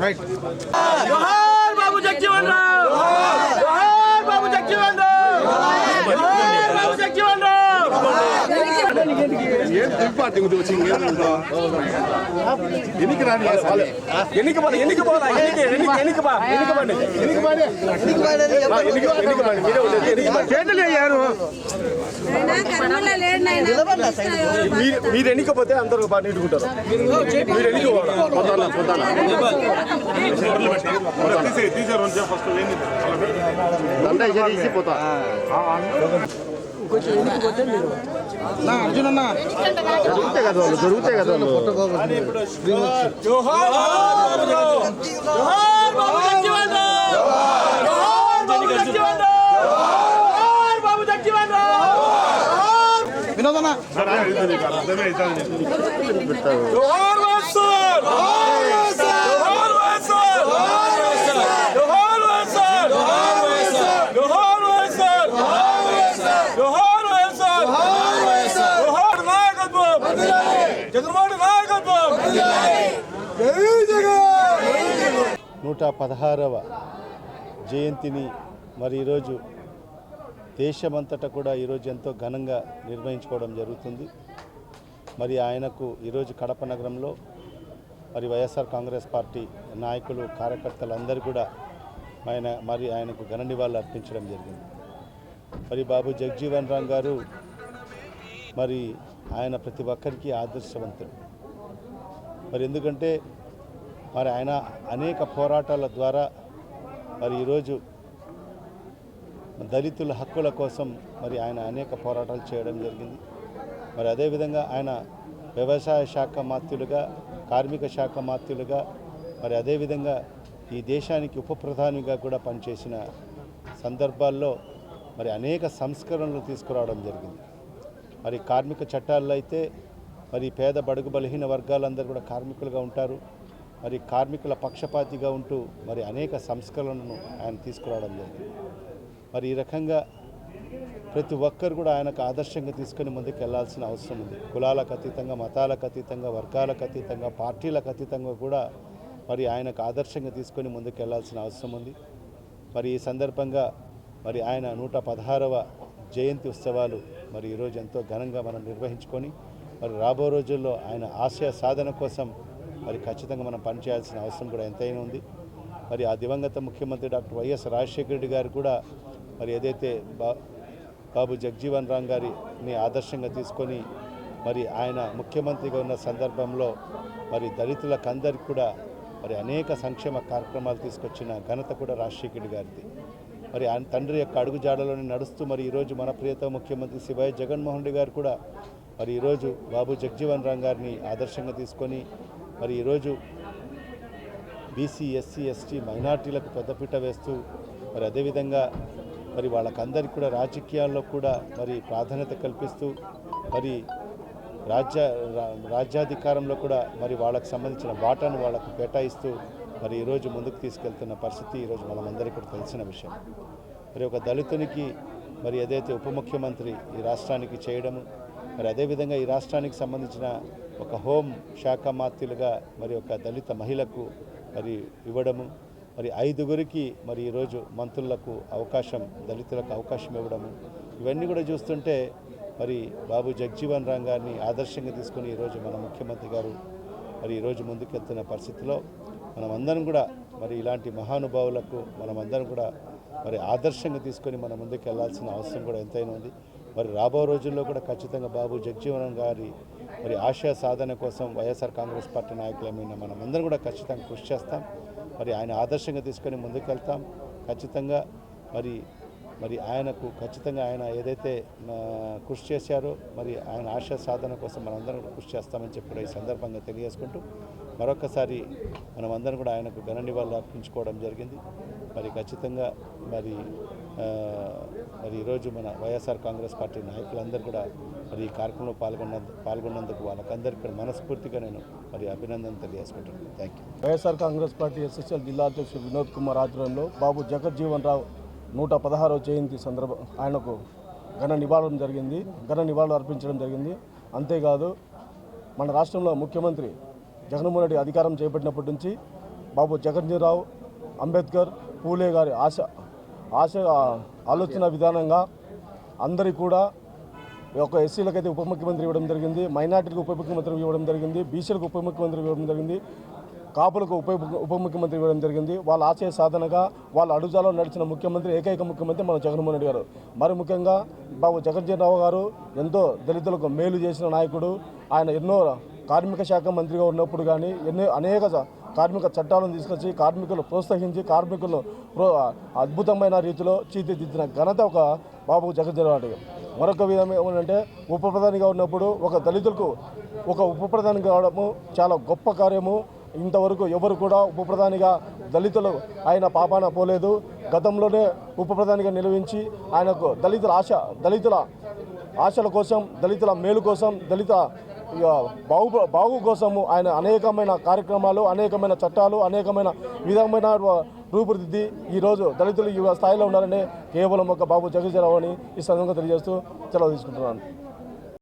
Right జోహార్ బాబు జగ్జీవన్ రావు జోహార్ బాబు జగ్జీవన్ రావు జోహార్ బాబు జగ్జీవన్ రావు ఏం మారే ఎన్నికపోతే అందరూ బాగా నీటుకుంటారు మీరు ఎన్నిక పోవాలా పొద్దాల పొద్దాల దండ తీసి పోతా దొరుకుతాయి కదా వాళ్ళు దొరుకుతాయి కదా వాళ్ళు జోహార్ బాబు జోహార్ బాబు జగ్జీవన్ రావు జోహార్ బాబు జగ్జీవన్ నూట పదహారవ జయంతిని మరి ఈరోజు దేశమంతటా కూడా ఈరోజు ఎంతో ఘనంగా నిర్వహించుకోవడం జరుగుతుంది. మరి ఆయనకు ఈరోజు కడప నగరంలో మరి వైఎస్ఆర్ కాంగ్రెస్ పార్టీ నాయకులు కార్యకర్తలు అందరూ కూడా ఆయన మరి ఆయనకు ఘన నివాళులు అర్పించడం జరిగింది. మరి బాబు జగజీవన్ రామ్ గారు మరి ఆయన ప్రతి ఒక్కరికి ఆదర్శవంతుడు మరి ఎందుకంటే మరి ఆయన అనేక పోరాటాల ద్వారా మరి ఈరోజు దళితుల హక్కుల కోసం మరి ఆయన అనేక పోరాటాలు చేయడం జరిగింది. మరి అదేవిధంగా ఆయన వ్యవసాయ శాఖ మాత్యులుగా కార్మిక శాఖ మాత్యులుగా మరి అదేవిధంగా ఈ దేశానికి ఉప ప్రధానిగా కూడా పనిచేసిన సందర్భాల్లో మరి అనేక సంస్కరణలు తీసుకురావడం జరిగింది. మరి కార్మిక చట్టాల్లో అయితే మరి పేద బడుగు బలహీన వర్గాలందరూ కూడా కార్మికులుగా ఉంటారు. మరి కార్మికుల పక్షపాతిగా ఉంటూ మరి అనేక సంస్కరణలను ఆయన తీసుకురావడం జరిగింది. మరి ఈ రకంగా ప్రతి ఒక్కరు కూడా ఆయనకు ఆదర్శంగా తీసుకొని ముందుకు వెళ్ళాల్సిన అవసరం ఉంది. కులాలకు అతీతంగా మతాలకు అతీతంగా వర్గాలకు అతీతంగా పార్టీలకు అతీతంగా కూడా మరి ఆయనకు ఆదర్శంగా తీసుకొని ముందుకు వెళ్ళాల్సిన అవసరం ఉంది. మరి ఈ సందర్భంగా మరి ఆయన నూట పదహారవ జయంతి ఉత్సవాలు మరి ఈరోజు ఎంతో ఘనంగా మనం నిర్వహించుకొని మరి రాబో రోజుల్లో ఆయన ఆశయ సాధన కోసం మరి ఖచ్చితంగా మనం పనిచేయాల్సిన అవసరం కూడా ఎంతైనా ఉంది. మరి ఆ దివంగత ముఖ్యమంత్రి డాక్టర్ వైఎస్ రాజశేఖర రెడ్డి గారు కూడా మరి ఏదైతే బా బాబు జగ్జీవన్ రామ్ గారిని ఆదర్శంగా తీసుకొని మరి ఆయన ముఖ్యమంత్రిగా ఉన్న సందర్భంలో మరి దళితులకు అందరికి కూడా మరి అనేక సంక్షేమ కార్యక్రమాలు తీసుకొచ్చిన ఘనత కూడా రాజశేఖర రెడ్డి గారిది. మరి ఆయన తండ్రి యొక్క అడుగుజాడలోనే నడుస్తూ మరి ఈరోజు మన ప్రియత ముఖ్యమంత్రి శివాయి జగన్మోహన్ రెడ్డి గారు కూడా మరి ఈరోజు బాబు జగ్జీవన్ రామ్ గారిని ఆదర్శంగా తీసుకొని మరి ఈరోజు బీసీ ఎస్సీ ఎస్టీ మైనార్టీలకు పెద్దపీట వేస్తూ మరి అదేవిధంగా మరి వాళ్ళకందరికీ కూడా రాజకీయాల్లో కూడా మరి ప్రాధాన్యత కల్పిస్తూ మరి రాజ్య రాజ్యాధికారంలో కూడా మరి వాళ్ళకు సంబంధించిన వాటాను వాళ్ళకు కేటాయిస్తూ మరి ఈరోజు ముందుకు తీసుకెళ్తున్న పరిస్థితి ఈరోజు మనమందరికీ కూడా తెలిసిన విషయం. మరి ఒక దళితునికి మరి ఏదైతే ఉప ముఖ్యమంత్రి ఈ రాష్ట్రానికి చేయడము మరి అదేవిధంగా ఈ రాష్ట్రానికి సంబంధించిన ఒక హోం శాఖ మాత్యులుగా మరి ఒక దళిత మహిళకు మరి ఇవ్వడము మరి ఐదుగురికి మరి ఈరోజు మంత్రులకు అవకాశం దళితులకు అవకాశం ఇవ్వడము ఇవన్నీ కూడా చూస్తుంటే మరి బాబు జగ్జీవన్ రామ్ గారిని ఆదర్శంగా తీసుకుని ఈరోజు మన ముఖ్యమంత్రి గారు మరి ఈరోజు ముందుకెళ్తున్న పరిస్థితిలో మనమందరం కూడా మరి ఇలాంటి మహానుభావులకు మనమందరం కూడా మరి ఆదర్శంగా తీసుకొని మన ముందుకు వెళ్ళాల్సిన అవసరం కూడా ఎంతైనా ఉంది. మరి రాబో రోజుల్లో కూడా ఖచ్చితంగా బాబు జగజీవన్ గారి మరి ఆశయ సాధన కోసం వైఎస్ఆర్ కాంగ్రెస్ పార్టీ నాయకులమైన మనమందరం కూడా ఖచ్చితంగా కృషి చేస్తాం. మరి ఆయన ఆదర్శంగా తీసుకొని ముందుకెళ్తాం. ఖచ్చితంగా మరి మరి ఆయనకు ఖచ్చితంగా ఆయన ఏదైతే కృషి చేశారో మరి ఆయన ఆశయ సాధన కోసం మనందరం కూడా కృషి చేస్తామని చెప్పి కూడా ఈ సందర్భంగా తెలియజేసుకుంటూ మరొకసారి మనమందరం కూడా ఆయనకు ఘన నివాళులు అర్పించుకోవడం జరిగింది. మరి ఖచ్చితంగా మరి మరి ఈరోజు మన వైఎస్ఆర్ కాంగ్రెస్ పార్టీ నాయకులందరూ కూడా మరి ఈ కార్యక్రమంలో పాల్గొన్న పాల్గొన్నందుకు వాళ్ళకందరికీ కూడా మనస్ఫూర్తిగా నేను మరి అభినందన తెలియజేసుకుంటున్నాను. Thank you YSR Congress party SSL జిల్లా అధ్యక్షుడు వినోద్ కుమార్ ఆధ్వర్యంలో బాబు జగజ్జీవన్ రావు నూట పదహారవ జయంతి సందర్భం ఆయనకు ఘన నివాళులు జరిగింది. ఘన నివాళులు అర్పించడం జరిగింది. అంతేకాదు మన రాష్ట్రంలో ముఖ్యమంత్రి జగన్మోహన్ రెడ్డి అధికారం చేపట్టినప్పటి నుంచి బాబు జగన్జీరావు అంబేద్కర్ పూలే గారి ఆశ ఆశ ఆలోచన విధానంగా అందరికీ కూడా ఒక ఎస్సీలకైతే ఉప ముఖ్యమంత్రి ఇవ్వడం జరిగింది మైనార్టీలకు ఉప ముఖ్యమంత్రి ఇవ్వడం జరిగింది బీసీలకు ఉప ముఖ్యమంత్రి ఇవ్వడం జరిగింది కాపులకు ఉప ఉప ముఖ్యమంత్రి ఇవ్వడం జరిగింది. వాళ్ళ ఆశయ సాధనగా వాళ్ళ అడుగుజాలో నడిచిన ముఖ్యమంత్రి ఏకైక ముఖ్యమంత్రి మన జగన్మోహన్ రెడ్డి గారు. మరి ముఖ్యంగా బాబు జగజ్జీరావు గారు ఎంతో దళితులకు మేలు చేసిన నాయకుడు. ఆయన ఎన్నో కార్మిక శాఖ మంత్రిగా ఉన్నప్పుడు కానీ ఎన్నో అనేక కార్మిక చట్టాలను తీసుకొచ్చి కార్మికులు ప్రోత్సహించి కార్మికులు ప్రో అద్భుతమైన రీతిలో తీర్చిదిద్దిన ఘనత ఒక బాబు జగజ్జీరావు మరొక విధం ఏమంటే ఉప ప్రధానిగా ఉన్నప్పుడు ఒక దళితులకు ఒక ఉప ప్రధాని కావడము చాలా గొప్ప కార్యము. ఇంతవరకు ఎవరు కూడా ఉప ప్రధానిగా దళితులు ఆయన పాపాన పోలేదు. గతంలోనే ఉప ప్రధానిగా నిలవించి ఆయనకు దళితుల ఆశ దళితుల ఆశల కోసం దళితుల మేలు కోసం దళిత ఇక బాగు బాగు కోసము ఆయన అనేకమైన కార్యక్రమాలు అనేకమైన చట్టాలు అనేకమైన విధమైన రూపుదిద్ది ఈరోజు దళితులు ఈ స్థాయిలో ఉండాలని కేవలం ఒక బాబు జగజీరావు అని ఈ సందర్భంగా తెలియజేస్తూ సెలవు తీసుకుంటున్నాను.